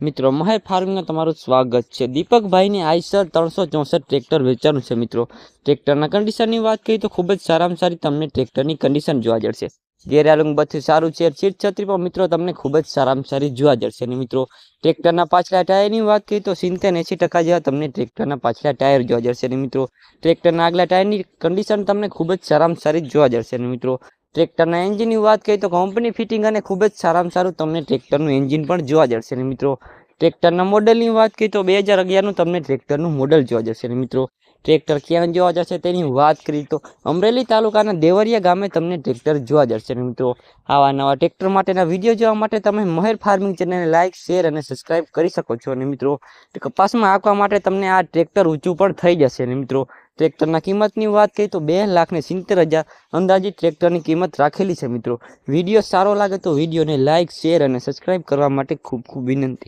મિત્રો, મહેર ફાર્મિંગમાં તમારું સ્વાગત છે. દીપકભાઈને આઈસર ત્રણસો ચોસઠ ટ્રેક્ટર વેચાણું છે, મિત્રો. ટ્રેક્ટરના કન્ડિશનની વાત કરીએ તો ખૂબ જ સારામાં સારી તમને ટ્રેક્ટરની કન્ડિશન જોવા જશે ગેરાલુંગ બધું સારું છે. સીટ છત્રી પણ, મિત્રો, તમને ખૂબ જ સારામાં સારી જોવા જશે અને મિત્રો, ટ્રેક્ટરના પાછલા ટાયરની વાત કરીએ તો સિત્તેર એંસી ટકા જેવા તમને ટ્રેક્ટરના પાછલા ટાયર જોવા જશે અને મિત્રો, ટ્રેક્ટરના આગલા ટાયરની કન્ડિશન તમને ખૂબ જ સારામાં સારી જોવા જશે અને મિત્રો ટ્રેક્ટરના એન્જિનની વાત કરીએ તો કંપની ફિટિંગ અને ખૂબ જ સારામાં સારું તમને ટ્રેક્ટરનું એન્જિન પણ જોવા જશે અને મિત્રો. ટ્રેક્ટરના મોડલની વાત કરીએ તો બે હજાર અગિયારનું તમને ટ્રેક્ટરનું મોડલ જોવા જશે અને મિત્રો. ટ્રેક્ટર ક્યાં જોવા જશે તેની વાત કરીએ તો અમરેલી તાલુકાના દેવરિયા ગામે તમને ટ્રેક્ટર જોવા જશે અને મિત્રો. આવા નવા ટ્રેક્ટર માટેના વીડિયો જોવા માટે તમે મહેર ફાર્મિંગ ચેનલને લાઇક શેર અને સબસ્ક્રાઇબ કરી શકો છો અને મિત્રો. કપાસમાં આંકવા માટે તમને આ ટ્રેક્ટર ઊંચું પણ થઈ જશે અને મિત્રો. ટ્રેક્ટરના કિંમતની વાત કરીએ તો બે લાખને સિત્તેર હજાર અંદાજિત ટ્રેક્ટરની કિંમત રાખેલી છે મિત્રો. વીડિયો સારો લાગે તો વિડીયોને લાઇક શેર અને સબસ્ક્રાઇબ કરવા માટે ખૂબ ખૂબ વિનંતી.